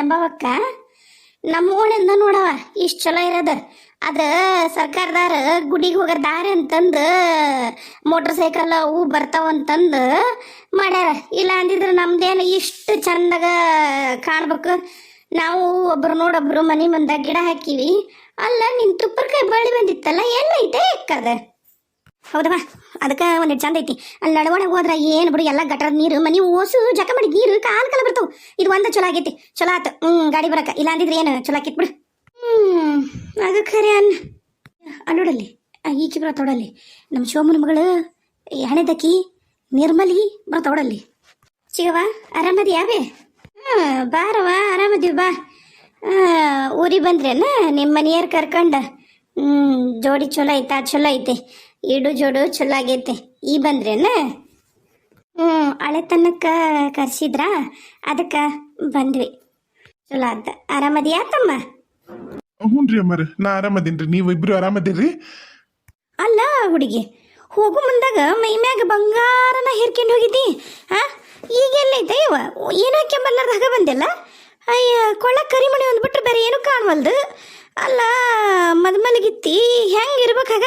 ಜಂಬವಕ್ಕ ನಮ್ಮ ಓಣಿಂದ ನೋಡವ ಇಷ್ಟು ಚಲೋ ಇರೋದು. ಅದ ಸರ್ಕಾರದಾರ ಗುಡಿಗೆ ಹೋಗೋ ದಾರಿ ಅಂತಂದು, ಮೋಟರ್ ಸೈಕಲ್ ಅವು ಬರ್ತಾವಂತಂದು ಮಾಡ್ಯಾರ. ಇಲ್ಲ ಅಂದಿದ್ರೆ ನಮ್ದೇನು ಇಷ್ಟು ಚಂದಾಗ ಕಾಣ್ಬೇಕು. ನಾವು ಒಬ್ರು ನೋಡೊಬ್ರು ಮನೆ ಮುಂದೆ ಗಿಡ ಹಾಕಿವಿ. ಅಲ್ಲ ನಿನ್ ತುಪ್ಪರ್ಕಾಯಿ ಬಳ್ಳಿ ಬಂದಿತ್ತಲ್ಲ ಎಲ್ಲೈತೆ ಅಕ್ಕದ ಹೌದಮ್ಮ ಅದಕ್ಕೆ ಒಂದು ಚಂದ ಐತಿ. ಅಲ್ಲಿ ನಡವಣೆಗೆ ಹೋದ್ರ ಏನು ಬಿಡು, ಎಲ್ಲ ಗಟ್ಟರದ ನೀರು, ಮನಿ ಓಸು ಜಕ ಮಾಡಿ ನೀರು, ಕಾಲ್ ಕಾಲ ಬರ್ತಾವ. ಇದು ಒಂದ ಚಲೋ ಆಗೈತಿ. ಚಲೋ ಆತು. ಹ್ಮ್, ಗಾಡಿ ಬರಕ. ಇಲ್ಲ ಅಂದಿದ್ರೆ ಏನು ಚಲೋ ಆಕಿತ್ ಬಿಡು. ಹ್ಮ್ ಅದು ಖರೆ ಅನ್ನ ಅಲ್ಲೋಡಲ್ಲಿ ಈಕಿ ಬರತೋಡಲ್ಲಿ ನಮ್ಮ ಶಿವಮನ ಮಗಳು ಹಣೆದಕ್ಕಿ ನಿರ್ಮಲಿ ಬರತೋಡಲ್ಲಿ ಚಿಗವ ಆರಾಮದಿ ಯಾವೇ? ಹ್ಞೂ ಬಾರವ ಆರಾಮದೀವಿ ಬಾ. ಊರಿಗೆ ಬಂದ್ರೇನ? ನಿಮ್ಮ ಮನೆಯವ್ರು ಕರ್ಕೊಂಡ. ಹ್ಞೂ ಜೋಡಿ ಚಲೋ ಐತಾ, ಚಲೋ ಐತೆ. ಈಡು ಜೋಡು ಚಲೋ ಆಗೈತೆ ಈ ಬಂದ್ರೇನ? ಹ್ಞೂ ಹಳೆ ತನಕ ಕರ್ಸಿದ್ರಾ? ಅದಕ್ಕೆ ಬಂದ್ವಿ. ಚಲೋ ಆತ. ಆರಾಮದಿಯಾ ತಮ್ಮ? ಹ್ಞೂ ರೀ ಅಮ್ಮಾರ ನಾ ಆರಾಮದೀನಿ ನೀವು ಇಬ್ರು ಆರಾಮದಿರಿ ಅಲ್ಲ ಹುಡುಗಿ ಹೋಗು ಮುಂದಾಗ ಮೈ ಮ್ಯಾಗ ಬಂಗಾರನ ಹೇರ್ಕೊಂಡು ಹೋಗಿದ್ದಿ. ಹಾ ಈಗ ಎಲ್ಲೈತೆ ಇವ? ಏನೋ ಕೆಂಬಲ್ಲಾರ್ದ ಹಾಗೆ ಬಂದಿಲ್ಲ? ಅಯ್ಯ ಕೊಳ್ಳ ಕರಿಮಣಿ ಒಂದು ಬಿಟ್ರೆ ಬೇರೆ ಏನು ಕಾಣವಲ್ದು? ಅಲ್ಲ ಮದ್ಮಲಗಿತ್ತಿ ಹೆಂಗೆ ಇರ್ಬೇಕಾಗ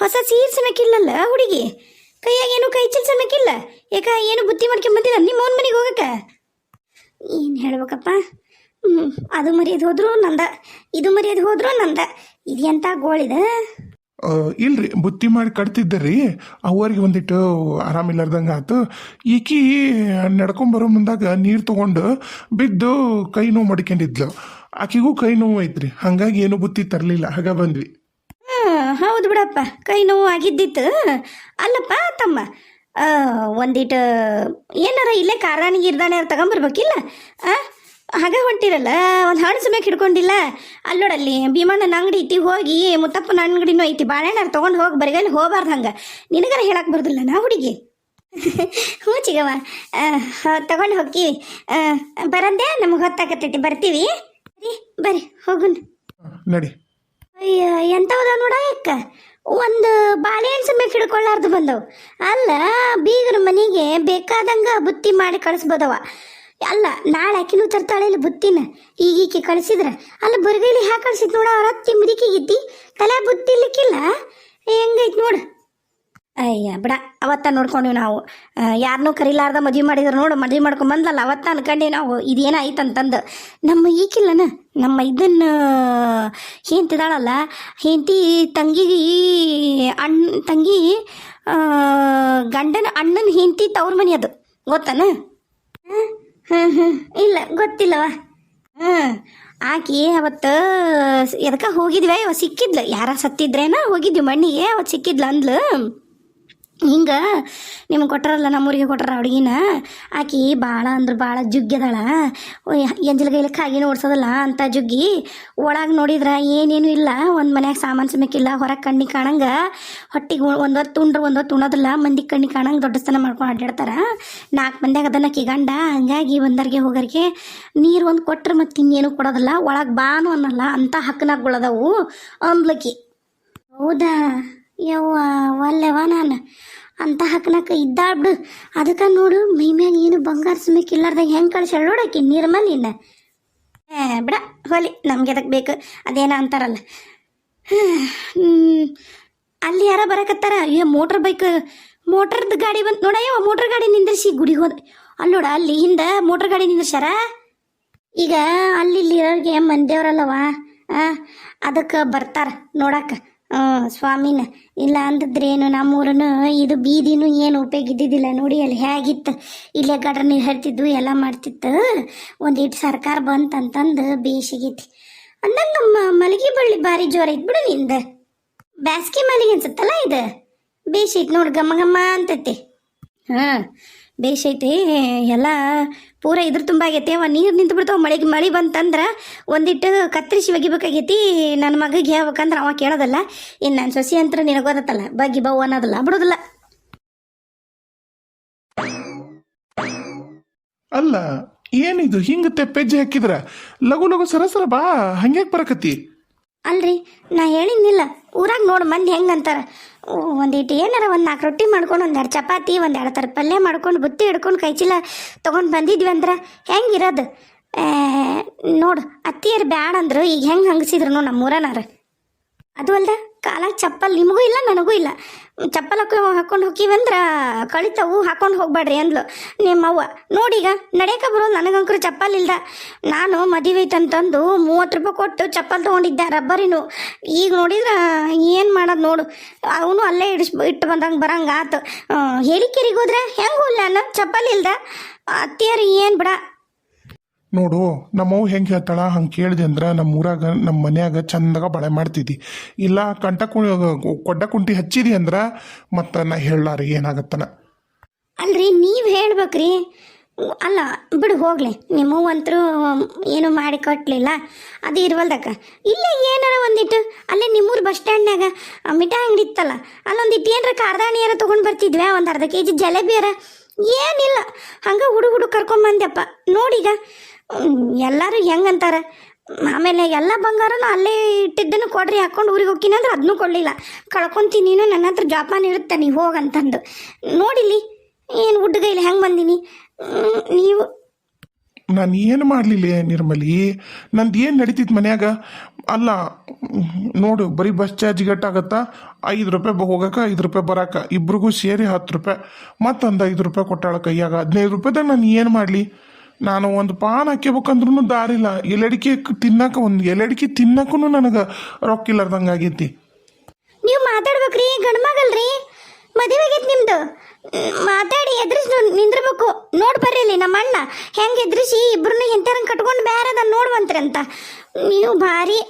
ಹೊಸ ಸೀರ್ ಸಮೇಕಿಲ್ಲಲ್ಲ ಹುಡುಗಿ? ಕೈಯಾಗ ಏನು ಕೈ ಚೀಲ ಸಮಯಕ್ಕಿಲ್ಲ ಯಾಕ ಏನು ಬುದ್ಧಿ ಮಾಡ್ಕೊಂಬಂದಿಲ್ಲ ನಿಮ್ಮ ಅವ್ನ ಮನೆಗೆ ಹೋಗಕ್ಕ? ಏನು ಹೇಳ್ಬೇಕಪ್ಪ? ಅದು ಮರ್ಯಾದೆ ಹೋದ್ರು ನಂದ. ಇದು ಮರ್ಯಾದೆ ಹೋದ್ರು ನಂದ. ಇದು ಎಂಥ ಗೋಳಿದೆ ಇಲ್ರಿ ಬುತ್ತಿ ಮಾಡಿ ಕಟ್ತಿದ್ದರಿ. ಅವ್ರಿಗೆ ಒಂದಿಟ್ಟು ಆರಾಮಿಲ್ಲಾರ್ದಂಗೆ ಆತು. ಈಕಿ ನಡ್ಕೊಂಬರೋ ಮುಂದಾಗ ನೀರು ತಗೊಂಡು ಬಿದ್ದು ಕೈ ನೋವು ಮಡ್ಕೊಂಡಿದ್ಲು. ಆಕಿಗೂ ಕೈ ನೋವು ಐತ್ರಿ. ಹಂಗಾಗಿ ಏನು ಬುತ್ತಿ ತರಲಿಲ್ಲ. ಹಾಗ ಬಂದ್ವಿ. ಹೌದು ಬಿಡಪ್ಪ ಕೈ ನೋವು ಆಗಿದ್ದಿತ್ತು ಅಲ್ಲಪ್ಪ ತಮ್ಮ ಆ, ಒಂದಿಟ್ಟು ಏನಾರ ಇಲ್ಲೇ ಕಾರ್ದಾನಿ ಅವ್ರು ತಗೊಂಬರ್ಬೇಕಿಲ್ಲ? ಆ ಹಾಗೆ ಹೊಂಟಿರಲ್ಲ ಒಂದು ಹಣ್ಣು ಸಮೇಕ ಹಿಡ್ಕೊಂಡಿಲ್ಲ? ಅಲ್ಲೋಡಲ್ಲಿ ಭೀಮಣ್ಣನ ಅಂಗಡಿ ಐತಿ ಹೋಗಿ ಮುತ್ತಪ್ಪನ ಅಂಗಡಿನೂ ಐತಿ ಬಾಳೆಹಣ್ಣಾರ ತೊಗೊಂಡು ಹೋಗಿ ಬರಿಗೈಲಿ ಹೋಗ್ಬಾರ್ದು ಹಂಗೆ. ನಿನಗಾರ ಹೇಳಕ್ಕೆ ಬರೋದಿಲ್ಲ ನಾ ಹುಡುಗಿ? ಹ್ಞೂ ಚಿಗವ್ವ ತಗೊಂಡು ಹೋಗ್ತೀವಿ ಬರಂದೆ ನಮಗೆ ಹೊತ್ತಾಕತ್ತೈತಿ ಬರ್ತೀವಿ? ಬರ್ರಿ ಬರ್ರಿ ಹೋಗುನ್. ನಡಿ. ಅಯ್ಯ ಎಂಥವ್ದ ನೋಡ ಅಕ್ಕ. ಒಂದು ಬಾಳೆಹಣ್ಣು ಸಮೇತ ಹಿಡ್ಕೊಳ್ಳಾರ್ದು ಬಂದವು. ಅಲ್ಲ, ಬೀಗರ ಮನೆಗೆ ಬೇಕಾದಂಗ ಬುತ್ತಿ ಮಾಡಿ ಕಳಿಸ್ಬೋದವ. ಅಲ್ಲ, ನಾಳೆ ಆಕಿನೂ ತರ್ತಾಳೆ ಇಲ್ಲಿ ಬುತ್ತಿನ? ಈಗೀಕೆ ಕಳಿಸಿದ್ರ? ಅಲ್ಲ, ಬರಗೈಲಿ ಹ್ಯಾ ಕಳ್ಸಿದ್ ನೋಡ, ಅವ್ರ ಹತ್ತಿ ಮುದುಕಿಗಿದ್ದಿ ತಲೆ ಬುತ್ತಿ ಇರ್ಲಿಕ್ಕಿಲ್ಲ ಹೆಂಗೈತ್ ನೋಡು. ಅಯ್ಯ, ಬಿಡ. ಅವತ್ತ ನೋಡ್ಕೊಂಡ್ವಿ ನಾವು. ಯಾರನ್ನೂ ಕರಿಲಾರ್ದ ಮದುವೆ ಮಾಡಿದ್ರು ನೋಡು, ಮದುವೆ ಮಾಡ್ಕೊಂಡು ಬಂದ್ಲಲ್ಲ, ಅವತ್ತ ಅನ್ಕೊಂಡೆ ನಾವು ಇದೇನಾಯ್ತಂತಂದು ನಮ್ಮ ಈಕಿಲ್ಲನ, ನಮ್ಮ ಇದನ್ನ ಹೆಂತಿದಾಳಲ್ಲ ಹೆಂಡತಿ ತಂಗಿಗೆ ಅಣ್ಣ ತಂಗಿ ಗಂಡನ ಅಣ್ಣನ ಹೆಂಡತಿ ತವ್ರ ಮನೆ ಅದು. ಗೊತ್ತನ? ಹಾಂ ಹಾಂ ಇಲ್ಲ, ಗೊತ್ತಿಲ್ಲವ. ಹಾಂ, ಆಕಿ ಅವತ್ತು ಎದಕ್ಕೆ ಹೋಗಿದ್ವಿ ಅವ ಸಿಕ್ಕಿದ್ಲು. ಯಾರ ಸತ್ತಿದ್ರೇನ, ಹೋಗಿದ್ವಿ. ಮಣ್ಣಿಗೆ ಅವತ್ತು ಸಿಕ್ಕಿದ್ಲು ಅಂದ್ಲು. ಹಿಂಗೆ ನಿಮ್ಗೆ ಕೊಟ್ಟಾರಲ್ಲ ನಮ್ಮೂರಿಗೆ ಕೊಟ್ಟಾರ ಹುಡುಗಿನ ಆಕಿ ಭಾಳ ಅಂದ್ರೆ ಭಾಳ ಎಂಜಲ್ ಗೈಲಕ್ಕೆ ಕಾಗಿನ ಓಡಿಸೋದಲ್ಲ ಅಂತ ಜುಗ್ಗಿ ಒಳಗೆ ನೋಡಿದ್ರೆ ಏನೇನು ಇಲ್ಲ, ಒಂದು ಮನ್ಯಾಗ ಸಾಮಾನು ಸಮೇಕಿಲ್ಲ ಹೊರಗೆ ಕಣ್ಣಿಗೆ ಕಾಣಂಗ. ಹೊಟ್ಟಿಗೆ ಒಂದು ಹೊತ್ತು ಉಂಡ್ರೆ ಒಂದು ಹೊತ್ತು ಉಣೋದಿಲ್ಲ ಮಂದಿ ಕಣ್ಣಿಗೆ ಕಾಣಂಗೆ ದೊಡ್ಡ ಸ್ಥಾನ ಮಾಡ್ಕೊಂಡು ಅಡ್ಡಾಡ್ತಾರೆ ನಾಲ್ಕು ಮಂದಿಯಾಗ ಅದನ್ನ ಕಿಗಂಡ ಹಂಗಾಗಿ ಬಂದರಿಗೆ ಹೋಗೋರಿಗೆ ನೀರು ಒಂದು ಕೊಟ್ರೆ ಮತ್ತೆ ಇನ್ನೇನು ಕೊಡೋದಿಲ್ಲ, ಒಳಗೆ ಬಾನು ಅನ್ನಲ್ಲ, ಅಂತ ಹಕ್ಕನಾಗ್ಗಳದವು ಅಂದ್ಲಕ್ಕಿ ಹೌದಾ? ಯವ್ವ ಒಲ್ಲೆವ ನಾನು. ಅಂತ ಹಕ್ಕನಕ ಇದ್ದಾಳ್ ಬಿಡು. ಅದಕ್ಕೆ ನೋಡು ಮೈಮ್ಯಾಗ ಏನು ಬಂಗಾರ ಸಮೇಕ ಇಲ್ಲಾರ್ದಾಗ ಹೆಂಗೆ ಕಳ್ಸ್ಯಾಳ ನೋಡಕ್ಕೆ ನಿರ್ಮಲಿನ ಏ, ಬಿಡ, ಹೋಲಿ, ನಮ್ಗೆ ಅದಕ್ಕೆ ಬೇಕು. ಅದೇನ ಅಂತಾರಲ್ಲ. ಅಲ್ಲಿ ಯಾರ ಬರಕತ್ತಾರ? ಅಯ್ಯೋ, ಮೋಟ್ರ್ ಬೈಕ್. ಮೋಟ್ರದ್ದು ಗಾಡಿ ಬಂತು ನೋಡಯ್ಯವ ಮೋಟ್ರ್ ಗಾಡಿ ನಿಂದ್ರಿಸಿ ಗುಡಿಗೆ ಹೋದ. ಅಲ್ಲಿ ನೋಡ, ಅಲ್ಲಿ ಹಿಂದೆ ಮೋಟ್ರ್ ಗಾಡಿ ನಿಂದ್ರಸ್ಯಾರ? ಈಗ ಅಲ್ಲಿ ಇಲ್ಲಿ ಇರೋರಿಗೆ ಮಂದೇವ್ರಲ್ಲವ ಅದಕ್ಕೆ ಬರ್ತಾರ ನೋಡಕ್ಕೆ ಸ್ವಾಮಿನ, ಇಲ್ಲ ಅಂದಿದ್ರೇನು ನಮ್ಮೂರನು ಇದು ಬೀದಿನೂ ಏನು ಉಪಯೋಗ ಇದ್ದಿದ್ದಿಲ್ಲ ನೋಡಿ, ಅಲ್ಲಿ ಹೇಗಿತ್ತು. ಇಲ್ಲೇ ಗಡ್ರ ನೀರು ಹರಿತಿದ್ವು, ಎಲ್ಲ ಮಾಡ್ತಿತ್ತು. ಒಂದಿಟ್ಟು ಸರ್ಕಾರ ಬಂತಂತಂದು ಬೇಸಿಗೈತಿ ಅಂದಂಗೆ ನಮ್ಮ ಮಲಗಿ ಬಳ್ಳಿ, ಭಾರಿ ಜೋರ ಐತಿ ಬಿಡು ನಿಂದ. ಬ್ಯಾಸ್ಗೆ ಮಲಗಿ ಅನ್ಸುತ್ತಲ್ಲ ಇದು? ಬೇಸ್ ಐತಿ ನೋಡಿ ಗಮ್ಮ ಗಮ್ಮ ಅಂತೈತಿ. ಹಾಂ ಬೇಷ್ ಐತಿ. ಎಲ್ಲ ಪೂರ ಇದ್ರ ತುಂಬ ಆಗೈತಿ. ಅವ ನೀರು ನಿಂತು ಬಿಡ್ತಾವ. ಮಳೆಗೆ ಮಳೆ ಬಂತಂದ್ರೆ ಒಂದಿಟ್ಟು ಕತ್ತರಿಸಿ ಒಗಿಬೇಕಾಗೈತಿ. ನನ್ನ ಮಗಗೆ ಹೇಳ್ಬೇಕಂದ್ರೆ ಅವ ಕೇಳೋದಲ್ಲ. ಇನ್ನು ನನ್ನ ಸೊಸಿ ಅಂತ ನಿನಗೋದತ್ತಲ್ಲ ಬಗ್ಗಿ ಬೌ ಅನ್ನೋದಲ್ಲ. ಬಿಡೋದಿಲ್ಲ. ಅಲ್ಲ, ಏನಿದು? ಹಿಂಗ ತೆಪ್ಪೆಜ್ಜೆ ಹಾಕಿದ್ರ? ಲಘು ಲಘು ಸರಸರ ಬಾ. ಹಂಗ್ಯಾಕ್ ಬರಕತ್ತಿ? ಅಲ್ರಿ, ನಾ ಹೇಳಿದ್ನಿಲ್ಲ, ಊರಾಗ ನೋಡು ಮಂದಿ ಹೆಂಗಂತಾರ. ಒಂದಿಟ್ಟು ಏನಾರ ಒಂದು ನಾಲ್ಕು ರೊಟ್ಟಿ ಮಾಡ್ಕೊಂಡು ಒಂದೆರಡು ಚಪಾತಿ ಒಂದೆರಡು ಥರ ಪಲ್ಯ ಮಾಡ್ಕೊಂಡು ಬುತ್ತಿ ಹಿಡ್ಕೊಂಡು ಕೈಚೀಲ ತೊಗೊಂಡು ಬಂದಿದ್ವಿ ಅಂದ್ರೆ ಹೆಂಗಿರೋದು ನೋಡು, ಅತ್ತಿಯರು ಬ್ಯಾಡ ಅಂದ್ರು ಈಗ ಹೆಂಗೆ ಹಂಗಸಿದ್ರು ನಮ್ಮೂರನಾರ ಅದು ಅಲ್ದ? ಕಾಲ ಚಪ್ಪಲ್, ನಿಮಗೂ ಇಲ್ಲ, ನನಗೂ ಇಲ್ಲ. ಚಪ್ಪಲ್ ಹಾಕಿ ಹಾಕೊಂಡು ಹೋಗಿವಂದ್ರ ಕಳಿತವು ಹಾಕೊಂಡು ಹೋಗ್ಬೇಡ್ರಿ ಅಂದ್ಲು. ನಿಮ್ಮವ್ವ, ನೋಡೀಗ, ನಡೆಯಕ ಬರೋದು ನನಗಂಕರು ಚಪ್ಪಲ್ ಇಲ್ದ. ನಾನು ಮದುವೆ ಐತಂತಂದು ಮೂವತ್ತು ರೂಪಾಯಿ ಕೊಟ್ಟು ಚಪ್ಪಲ್ ತೊಗೊಂಡಿದ್ದೆ, ರಬ್ಬರಿನು. ಈಗ ನೋಡಿದ್ರ ಏನು ಮಾಡೋದು ನೋಡು. ಅವನು ಅಲ್ಲೇ ಇಡಿಸ್ ಇಟ್ಟು ಬಂದಂಗೆ ಬರಂಗ ಆತು. ಹೇಳಿಕೆರಿಗೆ ಹೋದ್ರೆ? ಹೆಂಗೆ ಇಲ್ಲ ನಾನು ಚಪ್ಪಲ್ ಇಲ್ದ? ಅತ್ತಿಯರು ಏನು ಬಿಡ. ನೋಡು ನಮ್ಮವ್ ಹೆಂಗೆ ಹೇಳ್ತಾಳ? ಹಂಗೆ ಕೇಳಿದೆ ಅಂದ್ರೆ ನಮ್ಮ ಊರಾಗ ನಮ್ಮ ಮನ್ಯಾಗ ಚಂದಾಗ ಬಳೆ ಮಾಡ್ತಿದ್ದಿ. ಇಲ್ಲ, ಕಂಟ ಕು ಕೊಡ್ಡ ಕುಂಟಿ ಹಚ್ಚಿದಿ ಅಂದ್ರೆ ಮತ್ತು ನಾ ಹೇಳಾರ ಏನಾಗತ್ತನ. ಅಲ್ರಿ, ನೀವು ಹೇಳ್ಬೇಕ್ರಿ. ಅಲ್ಲ, ಬಿಡು ಹೋಗ್ಲಿ. ನಿಮ್ಮವಂತರೂ ಏನು ಮಾಡಿ ಕೊಟ್ಲಿಲ್ಲ. ಅದು ಇರ್ವಲ್ದಕ್ಕ. ಇಲ್ಲೇ, ಏನಾರ ಒಂದಿಟ್ಟು. ಅಲ್ಲೇ ನಿಮ್ಮೂರು ಬಸ್ ಸ್ಟ್ಯಾಂಡ್ನಾಗ ಮಿಠಾಯಿ ಅಂಗಡಿ ಇತ್ತಲ್ಲ ಅಲ್ಲೊಂದಿಟ್ಟು ಏನಾರ ಕಾರ್ದಾಣಿಯಾರ ತೊಗೊಂಡು ಬರ್ತಿದ್ವಿ, ಒಂದು ಅರ್ಧ ಕೆ ಜಿ ಜಲೇಬಿಯರ ಏನಿಲ್ಲ, ಹಂಗೆ ಹುಡುಗ ಹುಡುಗ ಕರ್ಕೊಂಬಂದ್ಯಪ್ಪ ನೋಡೀಗ ಎಲ್ಲರೂ ಹೆಂಗಂತಾರೆ ಆಮೇಲೆ ಎಲ್ಲ ಬಂಗಾರನು ಅಲ್ಲೇ ಇಟ್ಟಿದ್ದನ್ನು ಕೊಡ್ರಿ, ಹಾಕೊಂಡು ಊರಿಗೆ ಹೋಗ್ತೀನಿ ಅಂದ್ರೆ ಅದನ್ನೂ ಕೊಡಲಿಲ್ಲ. ಕಳ್ಕೊಂತೀನಿ, ನೀನು ನನ್ನ ಹತ್ರ ಜಾಪಾನ್ ಇರುತ್ತೆ ನೀವು ಹೋಗಂತಂದು ನೋಡಿಲಿ ಏನು ಹುಡ್ಗೈಲಿ ಹೆಂಗೆ ಬಂದೀನಿ? ನೀವು? ನಾನು ಏನು ಮಾಡಲಿಲ್ಲ ನಿರ್ಮಲಿ? ನಂದು ಏನು ನಡೀತಿತ್ತು ಮನ್ಯಾಗ? ಅಲ್ಲ, ನೋಡು, ಬರೀ ಬಸ್ ಚಾರ್ಜ್ ಗಟ್ಟಾಗತ್ತಾ ಐದು ರೂಪಾಯಿ ಹೋಗಕ್ಕೆ ಐದು ರೂಪಾಯಿ ಬರಕ್ಕೆ ಇಬ್ರಿಗೂ ಸೇರಿ ಹತ್ತು ರೂಪಾಯಿ. ಮತ್ತೊಂದು ಐದು ರೂಪಾಯಿ ಕೊಟ್ಟಾಳ ಕೈಯಾಗ. ಹದಿನೈದು ರೂಪಾಯಿದಾಗ ನಾನು ಏನು ಮಾಡಲಿ? ನಾನು ಒಂದು ಪಾನ್ ಹಾಕ್ಯಬೇಕಂದ್ರೂ ದಾರಿಲ್ಲ. ಎಲೆಡಿಕೆ ತಿನ್ನಕ ಒಂದು ಎಲೆಡಿಕೆ ತಿನ್ನಕ್ಕೂ ನನಗೆ ರೊಕ್ಕ ಇಲ್ಲಾರ್ದಂಗೆ ಆಗೈತಿ ನೀವು ಮಾತಾಡ್ಬೇಕ್ರಿ ಮದುವೆ ಆಗೈತೆ ನಿಮ್ದು. ಮಾತಾಡಿ, ಎದುರಿಸಿ ನಿಂದಿರ್ಬೇಕು. ನೋಡ್ ಬರ್ರಿ ಇಲ್ಲಿ ನಮ್ಮ ಅಣ್ಣ. ಹೆಂಗೆ ಎದ್ರಿಸಿ? ಇಬ್ರನ್ನ ಎಂತಾರಂಗೆ ಕಟ್ಕೊಂಡು ಬೇರೆದ ನೋಡುವಂತ್ರಿ ಅಂತ. ನೀವು ಭಾರಿ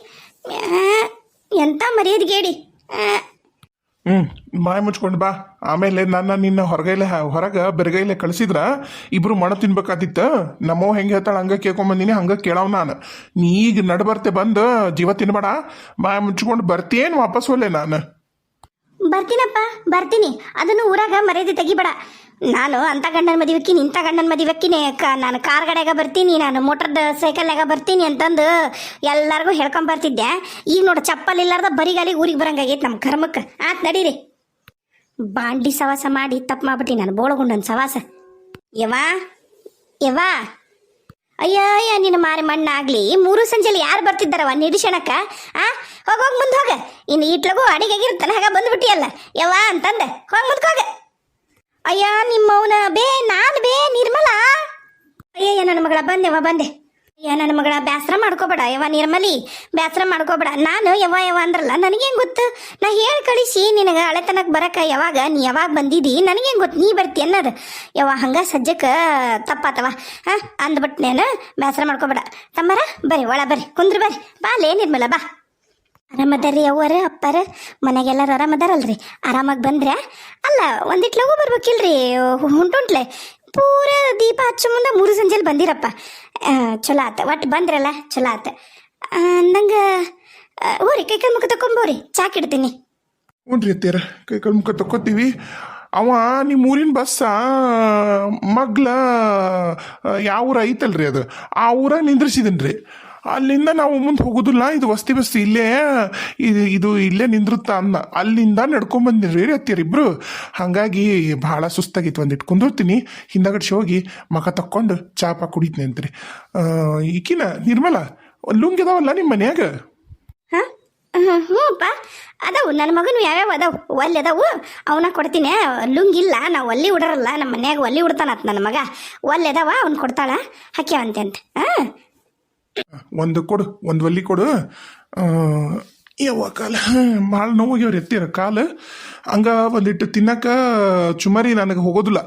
ಎಂಥ ಮರ್ಯಾದಗೇಡಿ. ಹ್ಞೂ ಮಾಯ ಮುಚ್ಕೊಂಡು ಬಾ. ಆಮೇಲೆ ನನ್ನ ನಿನ್ನ ಹೊರಗೈಲೆ, ಹೊರಗೆ ಬೆರಗೈಲೆ ಕಳಿಸಿದ್ರ ಇಬ್ರು ಮಣ ತಿನ್ಬೇಕಾದಿತ್ತ. ನಮ್ಮವ್ ಹೆಂಗೆ ಹೇಳ್ತಾಳ, ಹಂಗೆ ಕೇಳ್ಕೊಂಬಂದಿನಿ, ಹಂಗೆ ಕೇಳವ್ ನಾನು. ನೀ ಈಗ ನಡ್ಬರ್ತೆ ಬಂದು, ಜೀವ ತಿನ್ಬೇಡ. ಮಾಯ ಮುಚ್ಕೊಂಡು ಬರ್ತೀಯೇನು ವಾಪಸ್ ಹೋಲೆ ನಾನು? ಬರ್ತೀನಪ್ಪ, ಬರ್ತೀನಿ. ಅದನ್ನು ಊರಾಗ ಮರ್ಯಾದೆ ತೆಗಿಬೇಡ. ನಾನು ಅಂತ ಗಂಡನ ಮದುವೆಕ್ಕಿನಿ ಇಂಥ ಗಂಡನ ಮದುವೆಕ್ಕಿನ ನಾನು ಕಾರ್ ಗಾಡಿಯಾಗ ಬರ್ತೀನಿ, ನಾನು ಮೋಟರ್ದ ಸೈಕಲ್ನಾಗ ಬರ್ತೀನಿ ಅಂತಂದು ಎಲ್ಲರಿಗೂ ಹೇಳ್ಕೊಂಬರ್ತಿದ್ದೆ ಈಗ ನೋಡು, ಚಪ್ಪಲ್ ಇಲ್ಲಾರ್ದ ಬರಿಗಾಲಿ ಊರಿಗೆ ಬರಂಗಾಗೈತೆ ನಮ್ಮ ಕರ್ಮಕ್ಕೆ. ಆತ್ ನಡೀರಿ. ಬಾಂಡಿ ಸವಾಸ ಮಾಡಿ ತಪ್ಪು ಮಾಡ್ಬಿಟ್ಟಿ ನಾನು ಬೋಳಗೊಂಡನ್ ಸವಾಸ. ಯವಾ ಯವಾ ಅಯ್ಯ ನಿನ್ನ ಮಾರಿ ಮಣ್ಣಾಗ್ಲಿ. ಮೂರು ಸಂಜೆಲಿ ಯಾರು ಬರ್ತಿದ್ದಾರವ ನಿರೀಕ್ಷಣಕ್ಕ? ಆ? ಹೋಗ್ ಮುಂದೆ ಹೋಗ. ಇನ್ನು ಇಟ್ಲಗೂ ಅಡಿಗೆ ಆಗಿರ್ತಾನೆ ಹಾಗ ಬಂದ್ಬಿಟ್ಟಿಯಲ್ಲ. ಯವಾ ಅಂತಂದೆ. ಹೋಗ್ ಮುಂದಕ್ಕೆ ಅಯ್ಯ ನಿಮ್ಮವನ ಬೇ, ನಾನು ಬೇ ನಿರ್ಮಲ? ಅಯ್ಯಯ್ಯ, ನನ್ನ ಮಗಳ ಬಂದೆವ ಬಂದೆ. ಅಯ್ಯ ನನ್ನ ಮಗಳ, ಬ್ಯಾಸರ ಮಾಡ್ಕೋಬೇಡ ಯವ್ವ ನಿರ್ಮಲಿ. ಬ್ಯಾಸರ ಮಾಡ್ಕೋಬೇಡ. ನಾನು ಯವ್ವ ಯವ್ವ ಅಂದ್ರಲ್ಲ, ನನಗೇನ್ ಗೊತ್ತು? ನಾ ಹೇಳಿ ಕಳಿಸಿ, ನಿನಗೆ ಹಳೆತನಕ್ಕೆ ಬರಕ ಯಾವಾಗ, ನೀ ಯಾವಾಗ ಬಂದಿದಿ, ನನಗೇನ್ ಗೊತ್ತು? ನೀ ಬರ್ತಿ ಅನ್ನೋದು. ಯವ್ವ, ಹಂಗ ಸಜ್ಜಕ್ಕೆ ತಪ್ಪಾತವ ಅಂದ್ಬಿಟ್ಟು ಅಂದ್ಬಿಟ್ನೇನು, ಬ್ಯಾಸರ ಮಾಡ್ಕೋಬೇಡ. ತಮ್ಮರ, ಬರ್ರಿ, ಒಳ ಬರ್ರಿ, ಕುಂದ್ರ ಬರ್ರಿ. ಬಾ ಲೇ ನಿರ್ಮಲ, ಬಾ. ಆರಾಮದಾರಿ ಅವ್ವಾರ, ಅಪ್ಪರ, ಮನೆಗೆಲ್ಲರೂ ಆರಾಮದಾರಲ್ರಿ? ಆರಾಮಾಗಿ ಬಂದ್ರೆ? ಅಲ್ಲ ಒಂದಿಟ್ ಲಗು ಬರ್ಬೇಕಿಲ್ರಿ? ಹುಂಟುಂಟ್ಲೆ? ಪೂರ ದೀಪ ಹಚ್ಚು ಮುಂದೆ ಮೂರು ಸಂಜೆಲಿ ಬಂದಿರಪ್ಪ. ಚಲೋ ಆತ. ಒಟ್ಟು ಬಂದ್ರಲ್ಲ, ಚಲೋ ಆತ. ನಂಗೆ ಹೋರಿ, ಕೈ ಕೈ ಮುಖ ತಕೊಂಬೋರಿ ಚಾಕಿಡ್ತೀನಿ ಹ್ಞೂ ಅತ್ತೀರ ಕೈ ಕಾಲು ಮುಖ ತಕ್ಕೋತೀವಿ. ಅವ ನಿಮ್ಮ ಊರಿನ ಬಸ್ಸ ಮಗ್ಲ ಯಾವ ಊರ ಐತಲ್ರಿ ಅದು? ಆ ಊರಾಗ ನಿಂದ್ರಿಸಿದೀನಿ ರೀ ಅಲ್ಲಿಂದ ನಾವು ಮುಂದೆ ಹೋಗೋದಿಲ್ಲ. ಇದು ವಸ್ತಿ ಬಸ್ ಇಲ್ಲೇ. ಇದು ಇದು ಇಲ್ಲೇ ನಿಂದ್ರುತ್ತ ಅನ್ನ. ಅಲ್ಲಿಂದ ನಡ್ಕೊಂಡ್ ಬಂದಿರಿ ಹತ್ತಿರ ಇಬ್ರು. ಹಾಗಾಗಿ ಭಾಳ ಸುಸ್ತಾಗಿತ್ತು ಒಂದಿಟ್ಟು ಕುಂದಿರ್ತೀನಿ ಹಿಂದಗಡೆ ಹೋಗಿ ಮಗ ತಕ್ಕೊಂಡು ಚಾಪ ಕುಡಿತೀನಿ ರೀ ಈಕಿನ ನಿರ್ಮಲ ಲುಂಗಿ ಅದಾವಲ್ಲ ನಿಮ್ಮ ಮನ್ಯಾಗ? ಹಾಂ? ಹ್ಞೂ ಅಪ್ಪ ಅದಾವು. ನನ್ನ ಮಗನು ಯಾವ್ಯಾವ ಅದಾವು? ಒಲ್ಲಿ ಅದಾವು. ಅವನ್ನ ಕೊಡ್ತೀನಿ. ಲುಂಗಿಲ್ಲ ನಾವು ಒಲ್ಲಿ ಉಡರಲ್ಲ. ನಮ್ಮ ಮನ್ಯಾಗ ಒಲ್ಲಿ ಉಡ್ತಾನತ್ ನನ್ನ ಮಗ. ಒಲ್ಲಿ ಅದಾವ. ಅವ್ನು ಕೊಡ್ತಾಳ. ಹಾಕ್ಯಾವಂತೆ ಅಂತ. ಹಾಂ? ಒಂದು ಕೊಡು ಒಂದು ಒಲ್ಲಿ ಕೊಡು. ಯಾವಾಗ ಕಾಲ ಭಾಳ ನೋವಾಗ್ಯವ್ರು ಎತ್ತಿರ? ಕಾಲು ಹಂಗ ಒಂದಿಟ್ಟು ತಿನ್ನಕ ಚುಮರಿ ನನಗೆ ಹೋಗೋದಿಲ್ಲ.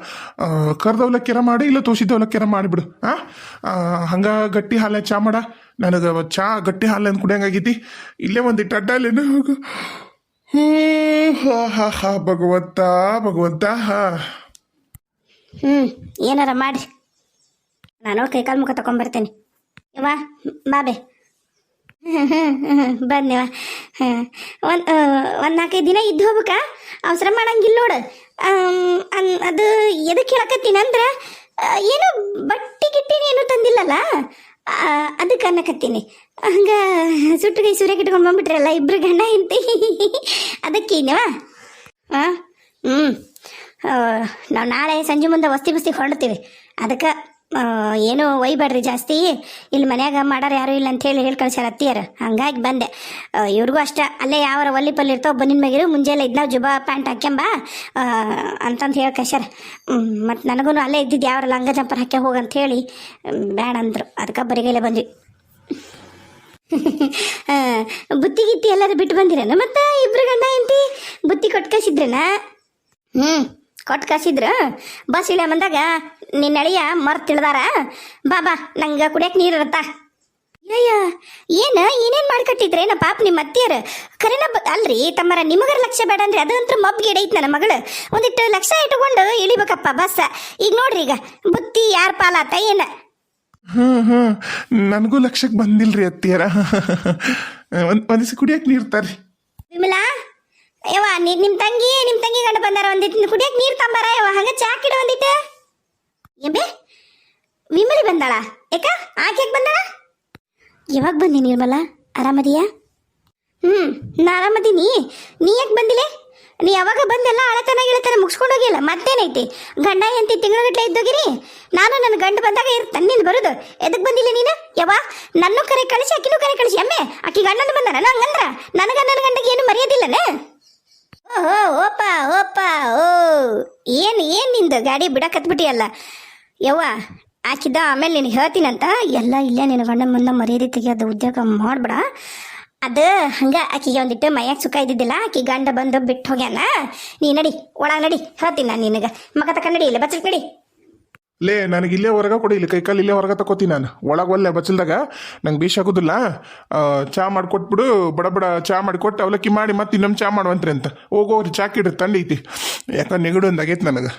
ಕರ್ದವ್ಲಕ್ಕೆರ ಮಾಡಿ ಇಲ್ಲ ತೋಸಿದವ್ಲಕ್ಕೆರ ಮಾಡಿಬಿಡು ಆ, ಹಂಗ ಗಟ್ಟಿ ಹಾಲೆ ಚಾ ಮಾಡ. ನನಗೆ ಚಾ ಗಟ್ಟಿ ಹಾಲೆ ಅಂತ ಕುಡಿಯಂಗಾಗೈತಿ. ಇಲ್ಲೇ ಒಂದಿಟ್ಟು ಅಡ್ಡಲ್ಲೇನು? ಹೋಗು ಹಾ ಹಾ ಹಾ ಭಗವಂತ ಭಗವಂತ ಹಾ. ಏನಾರ ಮಾಡಿ ನಾನು ಕೈಕಾಲು ಮುಖ ತಗೊಂಬರ್ತೇನೆ ಯವ್ವ ಬಾಬೆ ಬನ್ನಿವ ಒಂದು ಒಂದು ನಾಲ್ಕೈದು ದಿನ ಇದ್ದು ಹೋಗ್ಬೇಕಾ? ಅವಸರ ಮಾಡಂಗಿಲ್ಲ ನೋಡು. ಅದು ಎದಕ್ಕೆ ಹೇಳಕತ್ತೀನಿ ಏನು ಬಟ್ಟೆ ಗಿಟ್ಟಿನ ತಂದಿಲ್ಲಲ್ಲ? ಅದಕ್ಕೆ ಅನ್ನಕತ್ತೀನಿ. ಹಂಗ ಸುಟ್ಟು ಕೈ ಸೂರ್ಯ ಕಿಟ್ಕೊಂಡು ಬಂದ್ಬಿಟ್ರಲ್ಲ, ಇಬ್ರು ಗಂಡ ಇಂತಿ ಅದಕ್ಕೆ ಇನ್ನವ ಹಾಂ ಹ್ಞೂ ನಾವು ನಾಳೆ ಸಂಜೆ ಮುಂದೆ ವಸ್ತಿ ಬಸ್ತಿ ಹೊರಡ್ತೀವಿ. ಅದಕ್ಕೆ ಏನು ಒಯ್ಬೇಡ್ರಿ ಜಾಸ್ತಿ. ಇಲ್ಲಿ ಮನ್ಯಾಗ ಮಾಡಾರ ಯಾರು ಇಲ್ಲ ಅಂತ ಹೇಳಿ ಹೇಳಿ ಕಳ್ಸ್ಯಾರ ಅತ್ತಿಯರು. ಹಂಗಾಗಿ ಬಂದೆ. ಇವ್ರಿಗೂ ಅಷ್ಟ. ಅಲ್ಲೇ ಯಾವರ ಒಲ್ಲಿ ಪಲ್ಲಿ ಇರ್ತಾವ ಬನ್ನಿನ ಮ್ಯಾಗಿರು ಮುಂಜಾನೆ ಇದ್ನಾವ್ ಜುಬಾ ಪ್ಯಾಂಟ್ ಹಾಕ್ಯಂಬ ಅಂತಂದು ಹೇಳಿ ಕಳ್ಸ್ಯಾರ. ಮತ್ತು ನನಗೂ ಅಲ್ಲೇ ಇದ್ದಿದ್ದು ಯಾವ್ರ ಲಂಗ ಜಂಪರ್ ಹಾಕ್ಯ ಹೋಗಂತ ಹೇಳಿ ಬೇಡ ಅಂದ್ರು. ಅದಕ್ಕೆ ಬರಿಗೈಲೆ ಬಂದ್ವಿ. ಬುತ್ತಿ ಗಿತ್ತಿ ಎಲ್ಲರೂ ಬಿಟ್ಟು ಬಂದಿರೇನು ಮತ್ತೆ ಇಬ್ರು ಗಂಡ ಹೆಂಡತಿ? ಬುತ್ತಿ ಕೊಟ್ಟು ಕಳಿಸಿದ್ರೇನ ಹ್ಞೂ ಕೊಟ್ಟು ಕಾಸಿದ್ರ? ಬಸ್ ಇಲ್ಲ ಬಂದಾಗ ನಿನ್ನ ಅಳಿಯ ಮರ್ತ್ ತಿಳಿದಾರ ಬಾ ಬಾ ನಂಗೆ ಕುಡಿಯಕ್ಕೆ ನೀರು ಇರತ್ತಾ? ಅಯ್ಯ ಏನ ಏನೇನ್ ನಮ್ಮ ಪಾಪ ನಿಮ್ಮ ಅತ್ತಿಯರು? ಕರೆನ ಅಲ್ರಿ ತಮ್ಮರ ನಿಮಗರ ಲಕ್ಷ ಬೇಡ ಅಂದ್ರೆ ಅದಂತ್ರ ಮಬ್ಗೆ ಇಡೈತ್ ನನ್ನ ಮಗಳು. ಒಂದಿಟ್ಟು ಲಕ್ಷ ಇಟ್ಕೊಂಡು ಇಳಿಬೇಕಪ್ಪ ಬಸ್. ಈಗ ನೋಡ್ರಿ ಈಗ ಬುತ್ತಿ ಯಾರ ಪಾಲಾತ ಏನ? ಹ್ಮ್ ಹ್ಮ್ ನನಗೂ ಲಕ್ಷಕ್ಕೆ ಬಂದಿಲ್ರಿ ಅತ್ತಿಯರ. ಒಂದ್ ಒಂದಿವ್ಸ ಕುಡಿಯಕ್ಕೆ ನೀರ್ತಾರ್ರಿ ತರ್ರಿ. ವಿಮಲಾ ಯವ್ವ, ನೀ ನಿಮ್ಮ ತಂಗಿ ನಿಮ್ಮ ತಂಗಿ ಗಂಡ ಬಂದಾರ ಒಂದಿಟ್ಟು ಕುಡಿಯಕ್ಕೆ ನೀರು ತಂಬಾರ ಯವ್ವ? ಹಂಗ ಚಾ ಕಿಡ ಒಂದಿಟ್ಟು ಎಂಬೆ ವಿಮಲಿ ಬಂದಾಳ. ಯಾಕ ಆಕೆ ಬಂದಾಳ? ಯಾವಾಗ ಬಂದಿ ನಿರ್ಮಲ? ಆರಾಮದಿಯಾ? ಹ್ಞೂ ನಾ ಆರಾಮದೀನಿ. ನೀ ಯಾಕೆ ಬಂದಿಲೆ? ನೀ ಯಾವಾಗ ಬಂದೆಲ್ಲ ಅಳತನ ಗಿಳತನ ಮುಗಿಸ್ಕೊಂಡು ಹೋಗಿಲ್ಲ ಮತ್ತೇನೈತಿ ಗಂಡ ಎಂತಿ ತಿಂಗಳಗಟ್ಟಲೆ ಇದ್ದೋಗಿರಿ? ನಾನು ನನ್ನ ಗಂಡ ಬಂದಾಗ ಇರ್ತಾನೆ ಬರುದು. ಎದಕ್ಕೆ ಬಂದಿಲ್ಲ ನೀನು? ಯವ್ವ, ನನ್ನ ಕರೆ ಕಳಿಸಿ, ಆಕಿನೂ ಕರೆ ಕಳಿಸಿ. ಅಮ್ಮೆ ಆಕಿ ಗಂಡನ ಬಂದಾನ ಹಂಗಂದ್ರ? ನನಗ ನನ್ನ ಗಂಡಗೆ ನಿಂದು ಗಾಡಿ ಬಿಡಕತ್ಬಿಟ್ಟಿಯಲ್ಲ ಯವ್ವ ಆಕಿದ್ದ ಆಮೇಲೆ ನೀನು ಹೇಳ್ತೀನಂತ? ಎಲ್ಲ ಇಲ್ಲೇ ನಿನ್ನ ಗಂಡ ಮುಂದೆ ಮರ್ಯಾದೆ ತೆಗಿಯೋದು ಉದ್ಯೋಗ ಮಾಡ್ಬೇಡ. ಅದು ಹಂಗೆ ಆಕಿಗೆ ಒಂದಿಟ್ಟು ಮೈಯಾಗ ಸುಖ ಇದ್ದಿದ್ದಿಲ್ಲ. ಆಕಿ ಗಂಡ ಬಂದು ಬಿಟ್ಟು ಹೋಗ್ಯಾನ. ನೀ ನಡಿ, ಒಳಗೆ ನಡಿ, ಹೇಳ್ತೀನಿ ನಾನು ನಿನಗೆ. ಮಗ ತಕ ನಡಿ, ಇಲ್ಲ ಬಚ್ಚಲ್ ನಡಿ. ಲೇ, ನನಗೆ ಇಲ್ಲೇ ಹೊರಗ ಕೊಡಿ, ಇಲ್ಲಿ ಕೈಕಾಲು ಇಲ್ಲೇ ಹೊರಗ ತಗೋತೀನಿ ನಾನು. ಒಳಗೆ ಒಲ್ಲೆ ಬಚ್ಚಲ್ದಾಗ, ನಂಗೆ ಬೇಷ್ ಆಗೋದಿಲ್ಲ. ಚಾ ಮಾಡಿಕೊಟ್ಬಿಡು, ಬಡ ಬಡ ಚಾ ಮಾಡಿಕೊಟ್ಟು ಅವಲಕ್ಕಿ ಮಾಡಿ ಮತ್ತೆ ಇನ್ನೊಮ್ಮೆ ಚಾ ಮಾಡುವಂತ್ರಿ ಅಂತ. ಹೋಗೋರಿ ಚಾಕಿಡ್ರಿ ತಂಡೈತಿ ಯಾಕಂದ್ರೆ ನೆಗಡು ಒಂದಾಗೈತೆ ನನಗೆ.